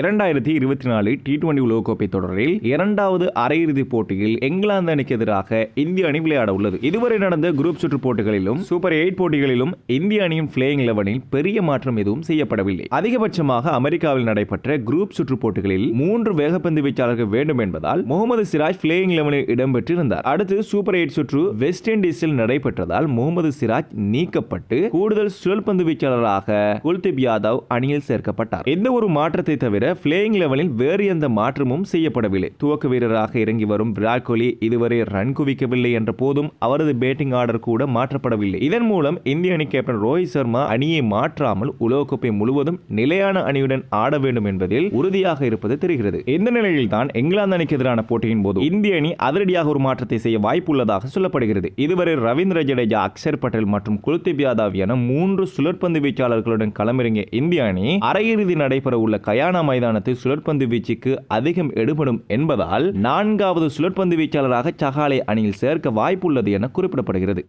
இரண்டாயிரத்தி இருபத்தி நாலு டி டுவெண்டி உலகக்கோப்பை தொடரில் இரண்டாவது அரையிறுதிப் போட்டியில் இங்கிலாந்து அணிக்கு எதிராக இந்திய அணி விளையாட உள்ளது. இதுவரை நடந்த குரூப் சுற்று போட்டிகளிலும் சூப்பர் எயிட் போட்டிகளிலும் இந்திய அணியின் பிளேயிங் லெவனில் பெரிய மாற்றம் எதுவும் செய்யப்படவில்லை. அதிகபட்சமாக அமெரிக்காவில் நடைபெற்ற குரூப் சுற்று போட்டிகளில் மூன்று வேகப்பந்து வீச்சாளர்கள் வேண்டும் என்பதால் முகமது சிராஜ் பிளேயிங் லெவனில் இடம்பெற்றிருந்தார். அடுத்து சூப்பர் எயிட் சுற்று வெஸ்ட் இண்டீஸில் நடைபெற்றதால் முகமது சிராஜ் நீக்கப்பட்டு கூடுதல் சுழற்பந்து வீச்சாளராக குல்தீப் யாதவ் அணியில் சேர்க்கப்பட்டார். எந்த ஒரு மாற்றத்தை தவிர பிளேயிங் லெவலில் வேறு எந்த மாற்றமும் செய்யப்படவில்லை. துவக்க வீரராக இறங்கி வரும் விராட் கோலி இதுவரை ரன் குவிக்கவில்லை என்ற போதும் அவரது பேட்டிங் ஆர்டர் கூட மாற்றப்படவில்லை. இதன் மூலம் இந்திய அணி கேப்டன் ரோஹித் சர்மா அணியை மாற்றாமல் உலகக்கோப்பை முழுவதும் நிலையான அணியுடன் ஆட வேண்டும் என்பதில் உறுதியாக இருப்பது தெரிகிறது. இந்த நிலையில் தான் இங்கிலாந்து அணிக்கு எதிரான போட்டியின் போது இந்திய அணி அதிரடியாக ஒரு மாற்றத்தை செய்ய வாய்ப்புள்ளதாக சொல்லப்படுகிறது. இதுவரை ரவீந்திர ஜடேஜா அக்ஷர் பட்டேல் மற்றும் குல்தீப் யாதவ் என மூன்று சுழற்பந்து வீச்சாளர்களுடன் களமிறங்கிய இந்திய அணி அரையிறுதி நடைபெற உள்ள கயானா மைதானத்தில் சுழற்பந்து வீச்சுக்கு அதிகம் எடுபடும் என்பதால் நான்காவது சுழற்பந்து வீச்சாளராக சஹாலே அணியில் சேர்க்க வாய்ப்புள்ளது என குறிப்பிடப்படுகிறது.